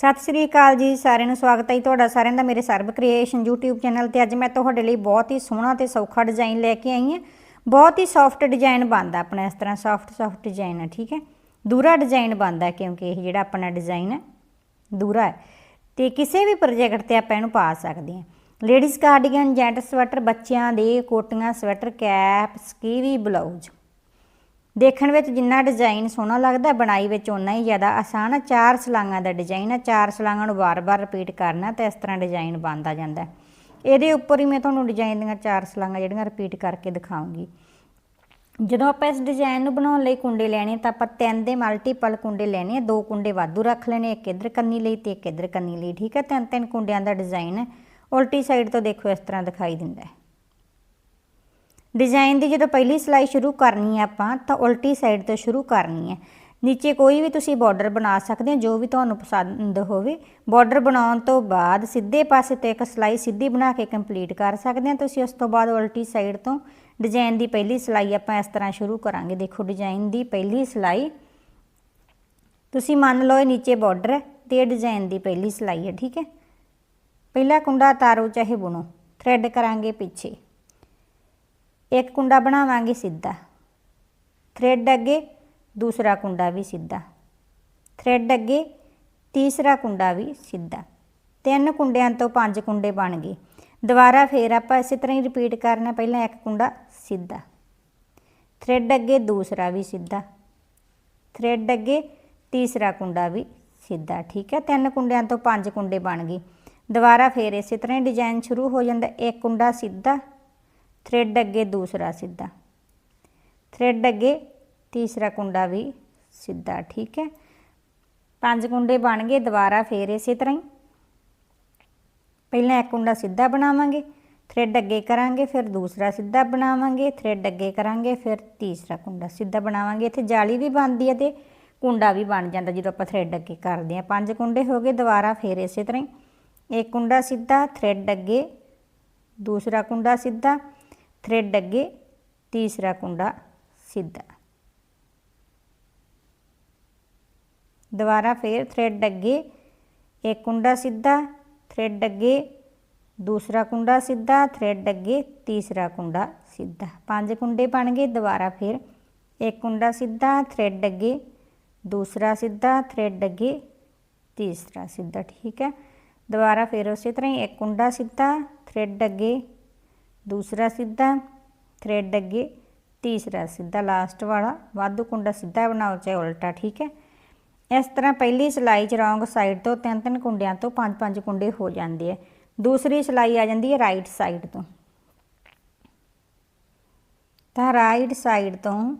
ਸਤਿ ਸ੍ਰੀ ਅਕਾਲ ਜੀ, ਸਾਰਿਆਂ ਨੂੰ ਸਵਾਗਤ ਹੈ ਜੀ ਤੁਹਾਡਾ ਸਾਰਿਆਂ ਦਾ ਮੇਰੇ ਸਰਬ ਕ੍ਰੀਏਸ਼ਨ YouTube ਚੈਨਲ ਤੇ। ਅੱਜ ਮੈਂ ਤੁਹਾਡੇ ਲਈ ਬਹੁਤ ਹੀ ਸੋਹਣਾ ਤੇ ਸੌਖਾ ਡਿਜ਼ਾਈਨ ਲੈ ਕੇ ਆਈ ਹਾਂ। ਬਹੁਤ ਹੀ ਸੌਫਟ ਡਿਜ਼ਾਈਨ ਬਣਦਾ ਆਪਣਾ, ਇਸ ਤਰ੍ਹਾਂ ਸੌਫਟ ਸੌਫਟ ਡਿਜ਼ਾਈਨ ਹੈ, ਠੀਕ ਹੈ? ਦੂਰਾ ਡਿਜ਼ਾਈਨ ਬਣਦਾ ਕਿਉਂਕਿ ਇਹ ਜਿਹੜਾ ਆਪਣਾ ਡਿਜ਼ਾਈਨ ਹੈ, ਦੂਰਾ ਹੈ। ਤੇ ਕਿਸੇ ਵੀ ਪ੍ਰੋਜੈਕਟ ਤੇ ਆਪਾਂ ਇਹਨੂੰ ਪਾ ਸਕਦੇ ਹਾਂ। ਲੇਡੀਜ਼ ਕਾਰਡੀਗਨ ਜੈਂਟਸ ਸਵੈਟਰ ਬੱਚਿਆਂ ਦੇ ਕੋਟੀਆਂ ਸਵੈਟਰ ਕੈਪ ਸਕੀਵੀ ਬਲਾਊਜ਼ ਦੇਖਣ ਵਿੱਚ ਜਿੰਨਾ ਡਿਜ਼ਾਈਨ ਸੋਹਣਾ ਲੱਗਦਾ, ਬਣਾਈ ਵਿੱਚ ਉਨਾ ਹੀ ਜ਼ਿਆਦਾ ਆਸਾਨ ਆ। ਚਾਰ ਸਲਾਂਗਾਂ ਦਾ ਡਿਜ਼ਾਈਨ ਆ, ਚਾਰ ਸਲਾਂਗਾਂ ਨੂੰ ਵਾਰ-ਵਾਰ ਰਿਪੀਟ ਕਰਨਾ ਤੇ ਇਸ ਤਰ੍ਹਾਂ ਡਿਜ਼ਾਈਨ ਬਣਦਾ ਜਾਂਦਾ। ਇਹਦੇ ਉੱਪਰ ਹੀ ਮੈਂ ਤੁਹਾਨੂੰ ਡਿਜ਼ਾਈਨ ਦੀਆਂ ਚਾਰ ਸਲਾਂਗਾਂ ਜਿਹੜੀਆਂ ਰਿਪੀਟ ਕਰਕੇ ਦਿਖਾਉਂਗੀ। ਜਦੋਂ ਆਪਾਂ ਇਸ ਡਿਜ਼ਾਈਨ ਨੂੰ ਬਣਾਉਣ ਲਈ ਕੁੰਡੇ ਲੈਣੇ ਤਾਂ ਆਪਾਂ ਤਿੰਨ ਦੇ ਮਲਟੀਪਲ ਕੁੰਡੇ ਲੈਣੇ ਆ। ਦੋ ਕੁੰਡੇ ਵਾਧੂ ਰੱਖ ਲੈਣੇ ਇੱਕ ਇਧਰ ਕੰਨੀ ਲਈ ਤੇ ਇੱਕ ਇਧਰ ਕੰਨੀ ਲਈ, ਠੀਕ ਹੈ ਤਿੰਨ ਤਿੰਨ ਕੁੰਡਿਆਂ ਦਾ ਡਿਜ਼ਾਈਨ ਉਲਟੀ ਸਾਈਡ ਤੋਂ ਦੇਖੋ ਇਸ ਤਰ੍ਹਾਂ ਦਿਖਾਈ ਦਿੰਦਾ ਹੈ। ਡਿਜ਼ਾਈਨ ਦੀ ਜਦੋਂ ਪਹਿਲੀ ਸਿਲਾਈ ਸ਼ੁਰੂ ਕਰਨੀ ਹੈ ਆਪਾਂ, ਤਾਂ ਉਲਟੀ ਸਾਈਡ ਤੋਂ ਸ਼ੁਰੂ ਕਰਨੀ ਹੈ ਨੀਚੇ ਕੋਈ ਵੀ ਤੁਸੀਂ ਬਾਰਡਰ ਬਣਾ ਸਕਦੇ ਹੋ, ਜੋ ਵੀ ਤੁਹਾਨੂੰ ਪਸੰਦ ਹੋਵੇ। ਬਾਰਡਰ ਬਣਾਉਣ ਤੋਂ ਬਾਅਦ ਸਿੱਧੇ ਪਾਸੇ ਤੋਂ ਇੱਕ ਸਿਲਾਈ ਸਿੱਧੀ ਬਣਾ ਕੇ ਕੰਪਲੀਟ ਕਰ ਸਕਦੇ ਹੋ। ਤੁਸੀਂ ਉਸ ਤੋਂ ਬਾਅਦ ਉਲਟੀ ਸਾਈਡ ਤੋਂ ਡਿਜ਼ਾਈਨ ਦੀ ਪਹਿਲੀ ਸਿਲਾਈ ਆਪਾਂ ਇਸ ਤਰ੍ਹਾਂ ਸ਼ੁਰੂ ਕਰਾਂਗੇ। ਦੇਖੋ ਡਿਜ਼ਾਈਨ ਦੀ ਪਹਿਲੀ ਸਿਲਾਈ। ਤੁਸੀਂ ਮੰਨ ਲਓ ਇਹ ਨੀਚੇ ਬਾਰਡਰ ਹੈ ਤੇ ਇਹ ਡਿਜ਼ਾਈਨ ਦੀ ਪਹਿਲੀ ਸਿਲਾਈ ਹੈ, ਠੀਕ ਹੈ? ਪਹਿਲਾ ਕੁੰਡਾ ਤਾਰੋ ਚਾਹੇ ਬੁਣੋ। ਥ੍ਰੈਡ ਕਰਾਂਗੇ ਪਿੱਛੇ। ਇੱਕ ਕੁੰਡਾ ਬਣਾਵਾਂਗੇ ਸਿੱਧਾ। ਥ੍ਰੈਡ ਅੱਗੇ ਦੂਸਰਾ ਕੁੰਡਾ ਵੀ ਸਿੱਧਾ। ਥ੍ਰੈਡ ਅੱਗੇ ਤੀਸਰਾ ਕੁੰਡਾ ਵੀ ਸਿੱਧਾ। ਤਿੰਨ ਕੁੰਡਿਆਂ ਤੋਂ ਪੰਜ ਕੁੰਡੇ ਬਣ ਗਏ। ਦੁਬਾਰਾ ਫੇਰ ਆਪਾਂ ਇਸੇ ਤਰ੍ਹਾਂ ਹੀ ਰਿਪੀਟ ਕਰਨਾ, ਪਹਿਲਾਂ ਇੱਕ ਕੁੰਡਾ ਸਿੱਧਾ। ਥ੍ਰੈਡ ਅੱਗੇ ਦੂਸਰਾ ਵੀ ਸਿੱਧਾ। ਥ੍ਰੈਡ ਅੱਗੇ ਤੀਸਰਾ ਕੁੰਡਾ ਵੀ ਸਿੱਧਾ, ਠੀਕ ਹੈ? ਤਿੰਨ ਕੁੰਡਿਆਂ ਤੋਂ ਪੰਜ ਕੁੰਡੇ ਬਣ ਗਏ। ਦੁਬਾਰਾ ਫੇਰ ਇਸੇ ਤਰ੍ਹਾਂ ਹੀ ਡਿਜ਼ਾਈਨ ਸ਼ੁਰੂ ਹੋ ਜਾਂਦਾ। ਇੱਕ ਕੁੰਡਾ ਸਿੱਧਾ ਥ੍ਰੈਡ ਅੱਗੇ ਦੂਸਰਾ ਸਿੱਧਾ। ਥ੍ਰੈਡ ਅੱਗੇ ਤੀਸਰਾ ਕੁੰਡਾ ਵੀ ਸਿੱਧਾ, ਠੀਕ ਹੈ? ਪੰਜ ਕੁੰਡੇ ਬਣ ਗਏ, ਦੁਬਾਰਾ ਫੇਰ ਇਸੇ ਤਰ੍ਹਾਂ ਹੀ। ਪਹਿਲਾਂ ਇੱਕ ਕੁੰਡਾ ਸਿੱਧਾ ਬਣਾਵਾਂਗੇ ਥ੍ਰੈਡ ਅੱਗੇ ਕਰਾਂਗੇ, ਫਿਰ ਦੂਸਰਾ ਸਿੱਧਾ ਬਣਾਵਾਂਗੇ ਥ੍ਰੈਡ ਅੱਗੇ ਕਰਾਂਗੇ, ਫਿਰ ਤੀਸਰਾ ਕੁੰਡਾ ਸਿੱਧਾ ਬਣਾਵਾਂਗੇ। ਇੱਥੇ ਜਾਲੀ ਵੀ ਬਣਦੀ ਹੈ ਤੇ ਕੁੰਡਾ ਵੀ ਬਣ ਜਾਂਦਾ, ਜਦੋਂ ਆਪਾਂ ਥ੍ਰੈਡ ਅੱਗੇ ਕਰਦੇ ਹਾਂ। ਪੰਜ ਕੁੰਡੇ ਹੋ ਗਏ, ਦੁਬਾਰਾ ਫੇਰ ਇਸੇ ਤਰ੍ਹਾਂ ਹੀ। ਇੱਕ ਕੁੰਡਾ ਸਿੱਧਾ ਥ੍ਰੈਡ ਅੱਗੇ ਦੂਸਰਾ ਕੁੰਡਾ ਸਿੱਧਾ ਥ੍ਰੈਡ ਅੱਗੇ ਤੀਸਰਾ ਕੁੰਡਾ ਸਿੱਧਾ। ਦੁਬਾਰਾ ਫਿਰ ਥ੍ਰੈਡ ਅੱਗੇ ਇੱਕ ਕੁੰਡਾ ਸਿੱਧਾ ਥ੍ਰੈਡ ਅੱਗੇ ਦੂਸਰਾ ਕੁੰਡਾ ਸਿੱਧਾ ਥ੍ਰੈਡ ਅੱਗੇ ਤੀਸਰਾ ਕੁੰਡਾ ਸਿੱਧਾ। ਪੰਜ ਕੁੰਡੇ ਬਣ ਗਏ, ਦੁਬਾਰਾ ਫਿਰ ਇੱਕ ਕੁੰਡਾ ਸਿੱਧਾ ਥ੍ਰੈਡ ਅੱਗੇ ਦੂਸਰਾ ਸਿੱਧਾ ਥ੍ਰੈਡ ਅੱਗੇ ਤੀਸਰਾ ਸਿੱਧਾ, ਠੀਕ ਹੈ। ਦੁਬਾਰਾ ਫਿਰ ਉਸੇ ਤਰ੍ਹਾਂ ਹੀ ਇੱਕ ਕੁੰਡਾ ਸਿੱਧਾ ਥ੍ਰੈਡ ਅੱਗੇ ਦੂਸਰਾ ਸਿੱਧਾ ਥ੍ਰੈਡ ਅੱਗੇ, ਤੀਸਰਾ ਸਿੱਧਾ ਲਾਸਟ ਵਾਲਾ, ਵਾਧੂ ਕੁੰਡਾ ਸਿੱਧਾ ਬਣਾਓ ਚਾਹੇ ਉਲਟਾ, ਠੀਕ ਹੈ? ਇਸ ਤਰ੍ਹਾਂ ਪਹਿਲੀ ਸਿਲਾਈ 'ਚ ਰੌਂਗ ਸਾਈਡ ਤੋਂ ਤਿੰਨ ਤਿੰਨ ਕੁੰਡਿਆਂ ਤੋਂ ਪੰਜ ਪੰਜ ਕੁੰਡੇ ਹੋ ਜਾਂਦੇ ਆ। ਦੂਸਰੀ ਸਿਲਾਈ ਆ ਜਾਂਦੀ ਹੈ ਰਾਈਟ ਸਾਈਡ ਤੋਂ। ਤਾਂ ਰਾਈਟ ਸਾਈਡ ਤੋਂ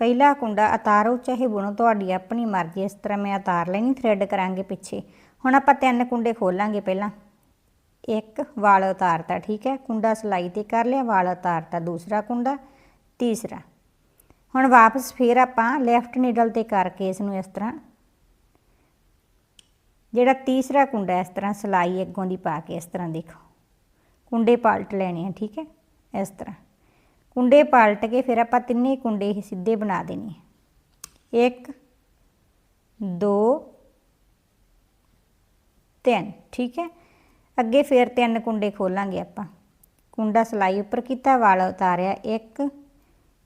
ਪਹਿਲਾ ਕੁੰਡਾ ਉਤਾਰੋ, ਚਾਹੇ ਬੁਣੋ, ਤੁਹਾਡੀ ਆਪਣੀ ਮਰਜ਼ੀ, ਇਸ ਤਰ੍ਹਾਂ ਮੈਂ ਉਤਾਰ ਲੈਣੀ ਥ੍ਰੈਡ ਕਰਾਂਗੇ ਪਿੱਛੇ। ਹੁਣ ਆਪਾਂ ਤਿੰਨ ਕੁੰਡੇ ਖੋਲਾਂਗੇ ਪਹਿਲਾਂ। ਇੱਕ ਵਾਲ ਉਤਾਰਤਾ, ਠੀਕ ਹੈ? ਕੁੰਡਾ ਸਿਲਾਈ ਤੇ ਕਰ ਲਿਆ, ਵਾਲ ਉਤਾਰਤਾ, ਦੂਸਰਾ ਕੁੰਡਾ, ਤੀਸਰਾ। ਹੁਣ ਵਾਪਸ ਫੇਰ ਆਪਾਂ ਲੈਫਟ ਨੀਡਲ ਤੇ ਕਰਕੇ ਇਸ ਨੂੰ ਇਸ ਤਰ੍ਹਾਂ, ਜਿਹੜਾ ਤੀਸਰਾ ਕੁੰਡਾ ਇਸ ਤਰ੍ਹਾਂ ਸਿਲਾਈ ਅੱਗੋਂ ਦੀ ਪਾ ਕੇ ਇਸ ਤਰ੍ਹਾਂ ਦੇਖੋ। ਕੁੰਡੇ ਪਲਟ ਲੈਣੇ ਆ, ਠੀਕ ਹੈ? ਇਸ ਤਰ੍ਹਾਂ। ਕੁੰਡੇ ਪਲਟ ਕੇ ਫਿਰ ਆਪਾਂ ਤਿੰਨੇ ਕੁੰਡੇ ਹੀ ਸਿੱਧੇ ਬਣਾ ਦੇਣੇ ਇੱਕ, ਦੋ, ਤਿੰਨ, ਠੀਕ ਹੈ? ਅੱਗੇ ਫੇਰ ਤਿੰਨ ਕੁੰਡੇ ਖੋਲਾਂਗੇ ਆਪਾਂ। ਕੁੰਡਾ ਸਿਲਾਈ ਉੱਪਰ ਕੀਤਾ, ਵਾਲ ਉਤਾਰਿਆ 1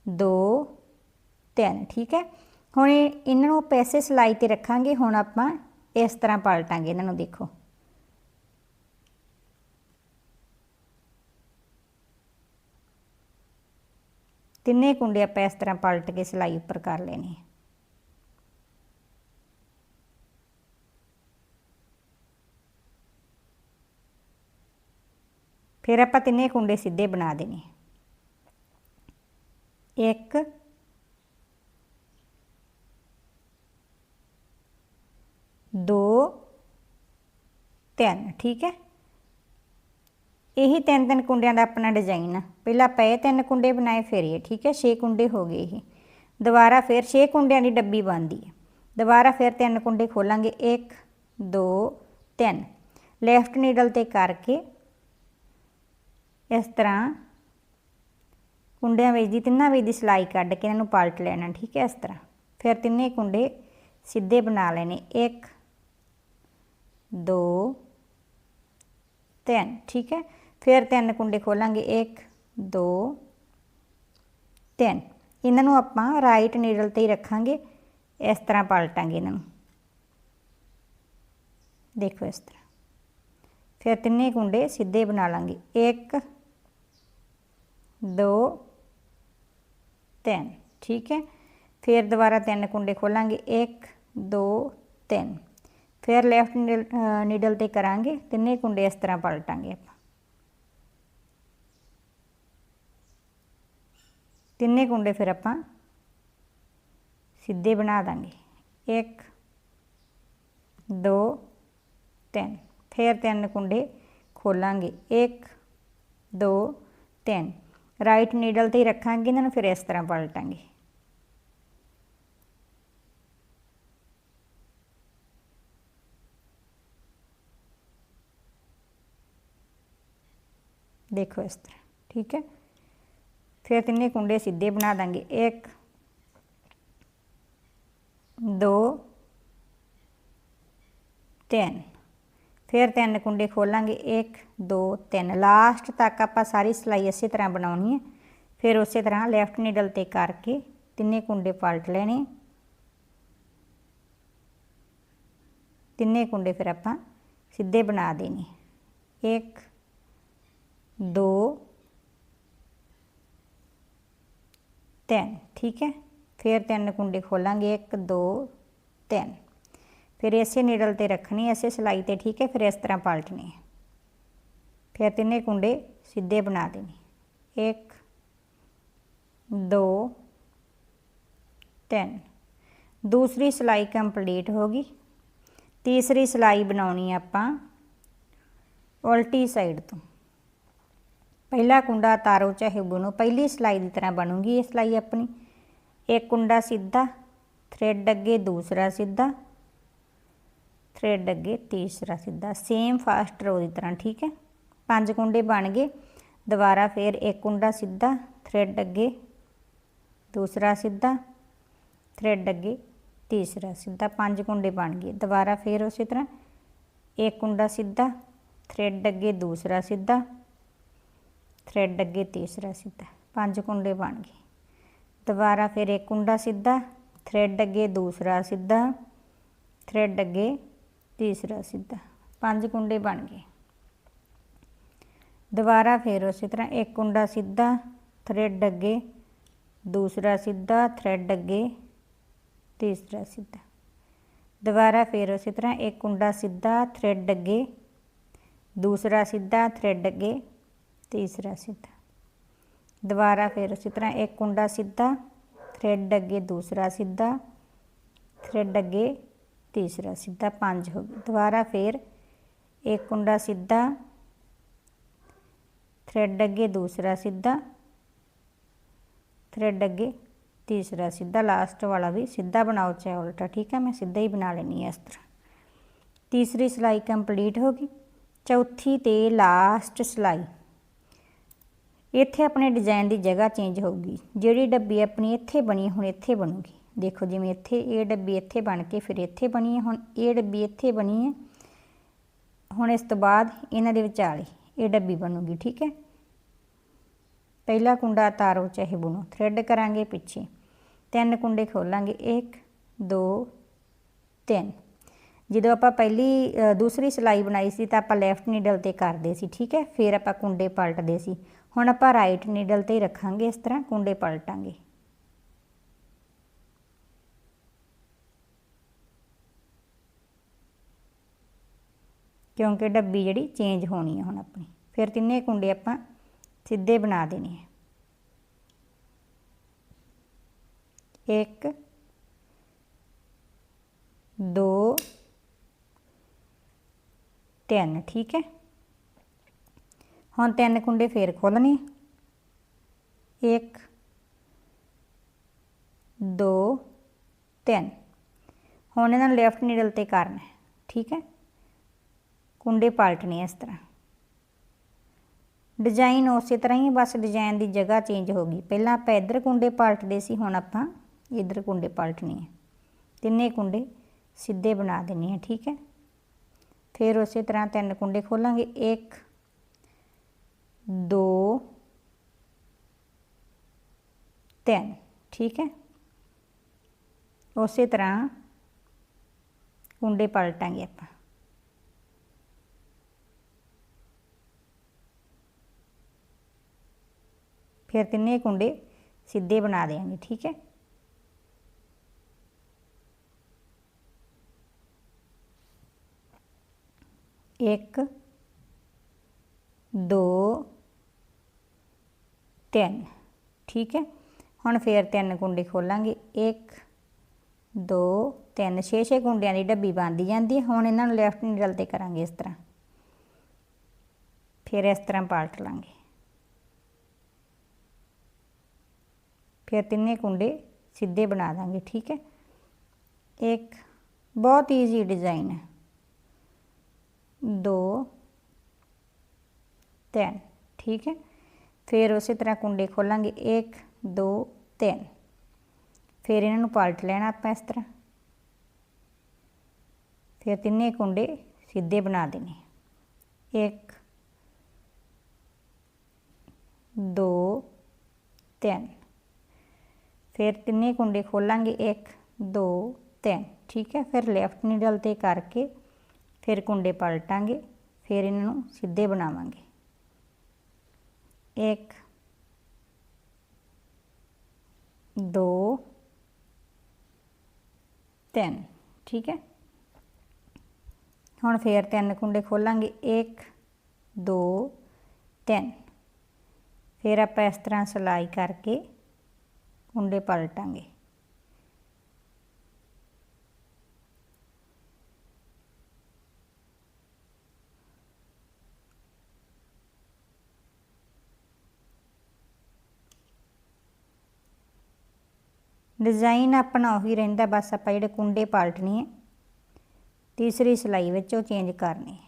2 3 ਠੀਕ ਹੈ? ਹੁਣ ਇਹ- ਇਹਨਾਂ ਨੂੰ ਪੈਸੇ ਸਿਲਾਈ ਤੇ ਰੱਖਾਂਗੇ, ਹੁਣ ਆਪਾਂ ਇਸ ਤਰ੍ਹਾਂ ਪਲਟਾਂਗੇ ਇਹਨਾਂ ਨੂੰ, ਦੇਖੋ। ਤਿੰਨੇ ਕੁੰਡੇ ਆਪਾਂ ਇਸ ਤਰ੍ਹਾਂ ਪਲਟ ਕੇ ਸਿਲਾਈ ਉੱਪਰ ਕਰ ਲੈਣੇ ਫਿਰ ਆਪਾਂ ਤਿੰਨੇ ਕੁੰਡੇ ਸਿੱਧੇ ਬਣਾ ਦੇਣੇ ਇੱਕ, ਦੋ, ਤਿੰਨ, ਠੀਕ ਹੈ? ਇਹੀ ਤਿੰਨ ਤਿੰਨ ਕੁੰਡਿਆਂ ਦਾ ਆਪਣਾ ਡਿਜ਼ਾਈਨ ਆ। ਪਹਿਲਾਂ ਆਪਾਂ ਇਹ ਤਿੰਨ ਕੁੰਡੇ ਬਣਾਏ, ਫਿਰ ਇਹ, ਠੀਕ ਹੈ? 6 ਕੁੰਡੇ ਹੋ ਗਏ ਇਹ। ਦੁਬਾਰਾ ਫਿਰ 6 ਕੁੰਡਿਆਂ ਦੀ ਡੱਬੀ ਬਣਦੀ ਹੈ। ਦੁਬਾਰਾ ਫਿਰ ਤਿੰਨ ਕੁੰਡੇ ਖੋਲਾਂਗੇ। 1 2 3 ਲੈਫਟ ਨੀਡਲ ਤੇ ਕਰਕੇ ਇਸ ਤਰ੍ਹਾਂ ਕੁੰਡਿਆਂ ਵਿੱਚ ਦੀ, ਤਿੰਨਾਂ ਵਿੱਚ ਦੀ ਸਿਲਾਈ ਕੱਢ ਕੇ ਇਹਨਾਂ ਨੂੰ ਪਲਟ ਲੈਣਾ, ਠੀਕ ਹੈ, ਇਸ ਤਰ੍ਹਾਂ। ਫਿਰ ਤਿੰਨੇ ਕੁੰਡੇ ਸਿੱਧੇ ਬਣਾ ਲੈਣੇ। 1 2 3 ਠੀਕ ਹੈ। ਫਿਰ ਤਿੰਨ ਕੁੰਡੇ ਖੋਲਾਂਗੇ। 1 2 3 ਇਹਨਾਂ ਨੂੰ ਆਪਾਂ ਰਾਈਟ ਨੀਡਲ ਤੇ ਹੀ ਰੱਖਾਂਗੇ। ਇਸ ਤਰ੍ਹਾਂ ਪਲਟਾਂਗੇ ਇਹਨਾਂ ਨੂੰ। ਦੇਖੋ ਇਸ ਤਰ੍ਹਾਂ। ਫਿਰ ਤਿੰਨੇ ਕੁੰਡੇ ਸਿੱਧੇ ਬਣਾ ਲਾਂਗੇ। 1 2 3 ਠੀਕ ਹੈ? ਫਿਰ ਦੁਬਾਰਾ ਤਿੰਨ ਕੁੰਡੇ ਖੋਲਾਂਗੇ। 1 2 3 ਫਿਰ ਲੈਫਟ ਨੀਡਲ ਤੇ ਕਰਾਂਗੇ। ਤਿੰਨੇ ਕੁੰਡੇ ਇਸ ਤਰ੍ਹਾਂ ਪਲਟਾਂਗੇ ਆਪਾਂ। ਤਿੰਨੇ ਕੁੰਡੇ ਫਿਰ ਆਪਾਂ ਸਿੱਧੇ ਬਣਾ ਦਾਂਗੇ। 1 2 3 ਫਿਰ ਤਿੰਨ ਕੁੰਡੇ ਖੋਲਾਂਗੇ। 1 2 3 ਰਾਈਟ ਨੀਡਲ ਤੇ ਹੀ ਰੱਖਾਂਗੇ, ਇਹਨਾਂ ਨੂੰ ਫਿਰ ਇਸ ਤਰ੍ਹਾਂ ਪਲਟਾਂਗੇ। ਦੇਖੋ ਇਸ ਤਰ੍ਹਾਂ, ਠੀਕ ਹੈ? ਫਿਰ ਤਿੰਨੇ ਕੁੰਡੇ ਸਿੱਧੇ ਬਣਾ ਦਾਂਗੇ। 1 2 3 ਫਿਰ ਤਿੰਨ ਕੁੰਡੇ ਖੋਲਾਂਗੇ 1 2 3 ਲਾਸਟ ਤੱਕ ਆਪਾਂ ਸਾਰੀ ਸਲਾਈ ਇਸੇ ਤਰ੍ਹਾਂ ਬਣਾਉਣੀ ਹੈ ਫਿਰ ਉਸੇ ਤਰ੍ਹਾਂ ਲੈਫਟ ਨੀਡਲ ਤੇ ਕਰਕੇ ਤਿੰਨੇ ਕੁੰਡੇ ਪਲਟ ਲੈਣੇ ਤਿੰਨੇ ਕੁੰਡੇ ਫਿਰ ਆਪਾਂ ਸਿੱਧੇ ਬਣਾ ਦੇਣੇ 1 2 3 ਠੀਕ ਹੈ ਫਿਰ ਤਿੰਨ ਕੁੰਡੇ ਖੋਲਾਂਗੇ 1 2 3 ਫਿਰ ਇਸੇ ਨੀਡਲ ਤੇ ਰੱਖਣੀ ਹੈ ਇਸੇ ਸਲਾਈ ਤੇ ਠੀਕ ਹੈ ਫਿਰ ਇਸ ਤਰ੍ਹਾਂ ਪਲਟਣੀ ਹੈ ਫਿਰ ਤਿੰਨੇ ਕੁੰਡੇ ਸਿੱਧੇ ਬਣਾ ਦੇਣੇ 1 2 3 ਦੂਸਰੀ ਸਲਾਈ ਕੰਪਲੀਟ ਹੋ ਗਈ ਤੀਸਰੀ ਸਲਾਈ ਬਣਾਉਣੀ ਆਪਾਂ ਉਲਟੀ ਸਾਈਡ ਤੋਂ ਪਹਿਲਾ ਕੁੰਡਾ ਤਾਰੋ ਚਾਹੇ ਬੁਣੋ ਪਹਿਲੀ ਸਲਾਈ ਦੀ ਤਰ੍ਹਾਂ ਬਣੂਗੀ ਇਹ ਸਲਾਈ ਆਪਣੀ ਇੱਕ ਕੁੰਡਾ ਸਿੱਧਾ ਥ੍ਰੈਡ ਅੱਗੇ ਦੂਸਰਾ ਸਿੱਧਾ ਥ੍ਰੈਡ ਅੱਗੇ ਤੀਸਰਾ ਸਿੱਧਾ ਸੇਮ ਫਾਸਟ ਰੋ ਦੀ ਤਰ੍ਹਾਂ, ਠੀਕ ਹੈ? ਪੰਜ ਕੁੰਡੇ ਬਣ ਗਏ, ਦੁਬਾਰਾ ਫਿਰ ਇੱਕ ਕੁੰਡਾ ਸਿੱਧਾ ਥ੍ਰੈਡ ਅੱਗੇ, ਦੂਸਰਾ ਸਿੱਧਾ ਥ੍ਰੈਡ ਅੱਗੇ ਤੀਸਰਾ ਸਿੱਧਾ ਪੰਜ ਕੁੰਡੇ ਬਣ ਗਏ, ਦੁਬਾਰਾ ਫਿਰ ਉਸੇ ਤਰ੍ਹਾਂ ਇੱਕ ਕੁੰਡਾ ਸਿੱਧਾ ਥ੍ਰੈਡ ਅੱਗੇ, ਦੂਸਰਾ ਸਿੱਧਾ ਥ੍ਰੈਡ ਅੱਗੇ ਤੀਸਰਾ ਸਿੱਧਾ ਪੰਜ ਕੁੰਡੇ ਬਣ ਗਏ। ਦੁਬਾਰਾ ਫਿਰ ਇੱਕ ਕੁੰਡਾ ਸਿੱਧਾ ਥ੍ਰੈਡ ਅੱਗੇ, ਦੂਸਰਾ ਸਿੱਧਾ ਥ੍ਰੈਡ ਅੱਗੇ ਤੀਸਰਾ ਸਿੱਧਾ, ਪੰਜ ਕੁੰਡੇ ਬਣ ਗਏ। ਦੁਬਾਰਾ ਫਿਰ ਉਸੇ ਤਰ੍ਹਾਂ ਇੱਕ ਕੁੰਡਾ ਸਿੱਧਾ ਥ੍ਰੈਡ ਅੱਗੇ, ਦੂਸਰਾ ਸਿੱਧਾ ਥ੍ਰੈਡ ਅੱਗੇ, ਤੀਸਰਾ ਸਿੱਧਾ। ਦੁਬਾਰਾ ਫਿਰ ਉਸੇ ਤਰ੍ਹਾਂ ਇੱਕ ਕੁੰਡਾ ਸਿੱਧਾ ਥ੍ਰੈਡ ਅੱਗੇ, ਦੂਸਰਾ ਸਿੱਧਾ ਥ੍ਰੈਡ ਅੱਗੇ, ਤੀਸਰਾ ਸਿੱਧਾ। ਦੁਬਾਰਾ ਫਿਰ ਉਸੇ ਤਰ੍ਹਾਂ ਇੱਕ ਕੁੰਡਾ ਸਿੱਧਾ ਥ੍ਰੈਡ ਅੱਗੇ ਦੂਸਰਾ ਸਿੱਧਾ ਥ੍ਰੈਡ ਅੱਗੇ ਤੀਸਰਾ ਸਿੱਧਾ ਪੰਜ ਹੋ ਗਏ ਦੁਬਾਰਾ ਫਿਰ ਇੱਕ ਕੁੰਡਾ ਸਿੱਧਾ ਥ੍ਰੈਡ ਅੱਗੇ ਦੂਸਰਾ ਸਿੱਧਾ ਥ੍ਰੈਡ ਅੱਗੇ ਤੀਸਰਾ ਸਿੱਧਾ ਲਾਸਟ ਵਾਲਾ ਵੀ ਸਿੱਧਾ ਬਣਾਓ ਚਾਹੇ ਉਲਟਾ, ਠੀਕ ਹੈ? ਮੈਂ ਸਿੱਧਾ ਹੀ ਬਣਾ ਲੈਣੀ ਹੈ ਇਸ ਤਰ੍ਹਾਂ। ਤੀਸਰੀ ਸਲਾਈ ਕੰਪਲੀਟ ਹੋ ਗਈ। ਚੌਥੀ ਤੇ ਲਾਸਟ ਸਲਾਈ। ਇੱਥੇ ਆਪਣੇ ਡਿਜ਼ਾਈਨ ਦੀ ਜਗ੍ਹਾ ਚੇਂਜ ਹੋਊਗੀ ਜਿਹੜੀ ਡੱਬੀ ਆਪਣੀ ਇੱਥੇ ਬਣੀ, ਹੁਣ ਇੱਥੇ ਬਣੂਗੀ। ਦੇਖੋ ਜਿਵੇਂ ਇੱਥੇ ਇਹ ਡੱਬੀ ਇੱਥੇ ਬਣ ਕੇ ਫਿਰ ਇੱਥੇ ਬਣੀ ਹੈ, ਹੁਣ ਇਹ ਡੱਬੀ ਇੱਥੇ ਬਣੀ ਹੈ। ਹੁਣ ਇਸ ਤੋਂ ਬਾਅਦ ਇਹਨਾਂ ਦੇ ਵਿਚਾਲੇ ਇਹ ਡੱਬੀ ਬਣੂਗੀ, ਠੀਕ ਹੈ। ਪਹਿਲਾ ਕੁੰਡਾ ਤਾਰੋ ਚਾਹੇ ਬੁਣੋ ਥ੍ਰੈਡ ਕਰਾਂਗੇ ਪਿੱਛੇ, ਤਿੰਨ ਕੁੰਡੇ ਖੋਲਾਂਗੇ 1 2 3 ਜਦੋਂ ਆਪਾਂ ਪਹਿਲੀ ਦੂਸਰੀ ਸਲਾਈ ਬਣਾਈ ਸੀ ਤਾਂ ਆਪਾਂ ਲੈਫਟ ਨੀਡਲ ਤੇ ਕਰਦੇ ਸੀ, ਠੀਕ ਹੈ। ਫਿਰ ਆਪਾਂ ਕੁੰਡੇ ਪਲਟਦੇ ਸੀ। ਹੁਣ ਆਪਾਂ ਰਾਈਟ ਨੀਡਲ ਤੇ ਹੀ ਰੱਖਾਂਗੇ ਇਸ ਤਰ੍ਹਾਂ ਕੁੰਡੇ ਪਲਟਾਂਗੇ। ਕਿਉਂਕਿ ਡੱਬੀ ਜਿਹੜੀ ਚੇਂਜ ਹੋਣੀ ਹੈ ਹੁਣ ਆਪਣੀ। ਫਿਰ ਤਿੰਨੇ ਕੁੰਡੇ ਆਪਾਂ ਸਿੱਧੇ ਬਣਾ ਦੇਣੇ ਹੈ ਇੱਕ, ਦੋ, ਤਿੰਨ, ਠੀਕ ਹੈ? ਹੁਣ ਤਿੰਨ ਕੁੰਡੇ ਫੇਰ ਖੋਲਣੇ ਇੱਕ, ਦੋ, ਤਿੰਨ। ਹੁਣ ਇਹਨਾਂ ਨੂੰ ਲੈਫਟ ਨੀਡਲ ਤੇ ਕਰਨਾ ਠੀਕ ਹੈ? ਕੁੰਡੇ ਪਲਟਣੇ ਇਸ ਤਰ੍ਹਾਂ। ਡਿਜ਼ਾਈਨ ਉਸੇ ਤਰ੍ਹਾਂ ਹੀ ਬਸ ਡਿਜ਼ਾਈਨ ਦੀ ਜਗ੍ਹਾ ਚੇਂਜ ਹੋ ਗਈ। ਪਹਿਲਾਂ ਆਪਾਂ ਇੱਧਰ ਕੁੰਡੇ ਪਲਟਦੇ ਸੀ, ਹੁਣ ਆਪਾਂ ਇੱਧਰ ਕੁੰਡੇ ਪਲਟਣੇ ਆ। ਤਿੰਨੇ ਕੁੰਡੇ ਸਿੱਧੇ ਬਣਾ ਦੇਣੇ ਆ, ਠੀਕ ਹੈ? ਫਿਰ ਉਸੇ ਤਰ੍ਹਾਂ ਤਿੰਨ ਕੁੰਡੇ ਖੋਲਾਂਗੇ। 1 2 3 ਠੀਕ ਹੈ? ਉਸੇ ਤਰ੍ਹਾਂ ਕੁੰਡੇ ਪਲਟਾਂਗੇ ਆਪਾਂ। ਫਿਰ ਤਿੰਨੇ ਕੁੰਡੇ ਸਿੱਧੇ ਬਣਾ ਦੇਵਾਂਗੇ ਠੀਕ ਹੈ? ਇੱਕ, ਦੋ, ਤਿੰਨ, ਠੀਕ ਹੈ? ਹੁਣ ਫੇਰ ਤਿੰਨ ਕੁੰਡੇ ਖੋਲਾਂਗੇ। 1 2 3 ਛੇ ਛੇ ਕੁੰਡਿਆਂ ਦੀ ਡੱਬੀ ਬਣਦੀ ਜਾਂਦੀ ਹੈ। ਹੁਣ ਇਹਨਾਂ ਨੂੰ ਲੈਫਟ ਨੀਡਲ ਤੇ ਕਰਾਂਗੇ ਇਸ ਤਰ੍ਹਾਂ। ਫਿਰ ਇਸ ਤਰ੍ਹਾਂ ਪਲਟ ਲਾਂਗੇ। ਫਿਰ ਤਿੰਨੇ ਕੁੰਡੇ ਸਿੱਧੇ ਬਣਾ ਦਾਂਗੇ, ਠੀਕ ਹੈ? ਇੱਕ ਬਹੁਤ ਈਜ਼ੀ ਡਿਜ਼ਾਈਨ ਹੈ। ਦੋ, ਤਿੰਨ, ਠੀਕ ਹੈ? ਫਿਰ ਉਸੇ ਤਰ੍ਹਾਂ ਕੁੰਡੇ ਖੋਲਾਂਗੇ। 1 2 3 ਫਿਰ ਇਹਨਾਂ ਨੂੰ ਪਲਟ ਲੈਣਾ ਆਪਾਂ ਇਸ ਤਰ੍ਹਾਂ। ਫਿਰ ਤਿੰਨੇ ਕੁੰਡੇ ਸਿੱਧੇ ਬਣਾ ਦੇਣੇ। 1 2 3 ਫਿਰ ਤਿੰਨੇ ਕੁੰਡੇ ਖੋਲਾਂਗੇ 1 2 3 ਠੀਕ ਹੈ? ਫਿਰ ਲੈਫਟ ਨੀਡਲ ਤੇ ਕਰਕੇ ਫਿਰ ਕੁੰਡੇ ਪਲਟਾਂਗੇ, ਫਿਰ ਇਹਨਾਂ ਨੂੰ ਸਿੱਧੇ ਬਣਾਵਾਂਗੇ। 1 2 3 ਠੀਕ ਹੈ? ਹੁਣ ਫੇਰ ਤਿੰਨ ਕੁੰਡੇ ਖੋਲਾਂਗੇ 1 2 3 ਫਿਰ ਆਪਾਂ ਇਸ ਤਰ੍ਹਾਂ ਸਲਾਈ ਕਰਕੇ ਕੁੰਡੇ ਪਲਟਾਂਗੇ। ਡਿਜ਼ਾਈਨ ਆਪਣਾ ਉਹੀ ਰਹਿੰਦਾ, ਬਸ ਆਪਾਂ ਜਿਹੜੇ ਕੁੰਡੇ ਪਲਟਣੇ ਹੈ ਤੀਸਰੀ ਸਿਲਾਈ ਵਿੱਚ ਉਹ ਚੇਂਜ ਕਰਨੀ ਹੈ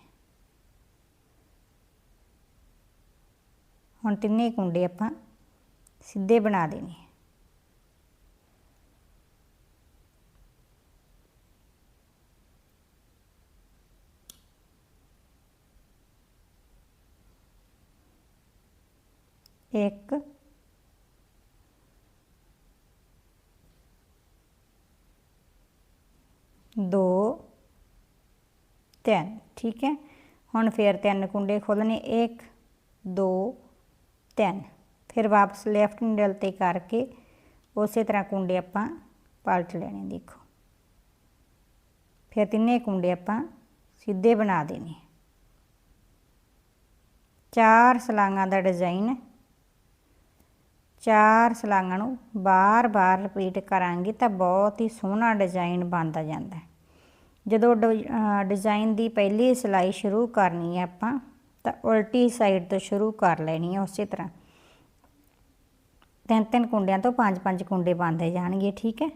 ਹੁਣ ਤਿੰਨੇ ਕੁੰਡੇ ਆਪਾਂ ਸਿੱਧੇ ਬਣਾ ਦੇਣੇ ਹੈ ਇੱਕ ਦੋ ਤਿੰਨ, ਠੀਕ ਹੈ? ਹੁਣ ਫੇਰ ਤਿੰਨ ਕੁੰਡੇ ਖੋਲਣੇ 1 2 3 ਫਿਰ ਵਾਪਸ ਲੈਫਟ ਨੀਡਲ ਤੇ ਕਰਕੇ ਉਸੇ ਤਰ੍ਹਾਂ ਕੁੰਡੇ ਆਪਾਂ ਪਲਟ ਲੈਣੇ, ਦੇਖੋ। ਫਿਰ ਤਿੰਨੇ ਕੁੰਡੇ ਆਪਾਂ ਸਿੱਧੇ ਬਣਾ ਦੇਣੇ। ਚਾਰ ਸਲਾਂਗਾਂ ਦਾ ਡਿਜ਼ਾਈਨ ਚਾਰ ਸਲਾਂਗਾਂ ਨੂੰ ਬਾਰ-ਬਾਰ ਰਿਪੀਟ ਕਰਾਂਗੇ ਤਾਂ ਬਹੁਤ ਹੀ ਸੋਹਣਾ ਡਿਜ਼ਾਈਨ ਬਣਦਾ ਜਾਂਦਾ ਹੈ। ਜਦੋਂ ਡਿਜ਼ਾਈਨ ਦੀ ਪਹਿਲੀ ਸਿਲਾਈ ਸ਼ੁਰੂ ਕਰਨੀ ਹੈ ਆਪਾਂ, ਤਾਂ ਉਲਟੀ ਸਾਈਡ ਤੋਂ ਸ਼ੁਰੂ ਕਰ ਲੈਣੀ ਹੈ ਉਸੇ ਤਰ੍ਹਾਂ। ਤਿੰਨ ਤਿੰਨ ਕੁੰਡਿਆਂ ਤੋਂ ਪੰਜ ਪੰਜ ਕੁੰਡੇ ਬਣਦੇ ਜਾਣਗੇ, ਠੀਕ ਹੈ?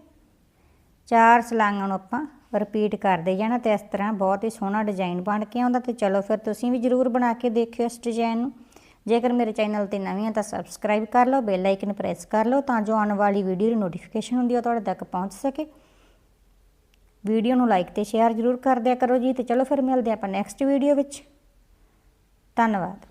ਚਾਰ ਸਲਾਂਗਾਂ ਨੂੰ ਆਪਾਂ ਰਿਪੀਟ ਕਰਦੇ ਜਾਣਾ ਤੇ ਇਸ ਤਰ੍ਹਾਂ ਬਹੁਤ ਹੀ ਸੋਹਣਾ ਡਿਜ਼ਾਈਨ ਬਣ ਕੇ ਆਉਂਦਾ ਤੇ ਚਲੋ ਫਿਰ ਤੁਸੀਂ ਵੀ ਜ਼ਰੂਰ ਬਣਾ ਕੇ ਦੇਖਿਓ ਇਸ ਡਿਜ਼ਾਈਨ ਨੂੰ। ਜੇਕਰ ਮੇਰੇ ਚੈਨਲ ਤੇ ਨਵੇਂ ਆ ਤਾਂ ਸਬਸਕ੍ਰਾਈਬ ਕਰ ਲਓ ਬੈਲ ਆਈਕਨ ਪ੍ਰੈਸ ਕਰ ਲਓ ਤਾਂ ਜੋ ਆਉਣ ਵਾਲੀ ਵੀਡੀਓ ਦੀ ਨੋਟੀਫਿਕੇਸ਼ਨ ਹੁੰਦੀ ਹੈ ਤੁਹਾਡੇ ਤੱਕ ਪਹੁੰਚ ਸਕੇ। ਵੀਡੀਓ ਨੂੰ ਲਾਈਕ ਤੇ ਸ਼ੇਅਰ ਜ਼ਰੂਰ ਕਰ ਦਿਆ ਕਰੋ ਜੀ ਤੇ ਚਲੋ ਫਿਰ ਮਿਲਦੇ ਆਪਾਂ ਨੈਕਸਟ ਵੀਡੀਓ ਵਿੱਚ। ਧੰਨਵਾਦ।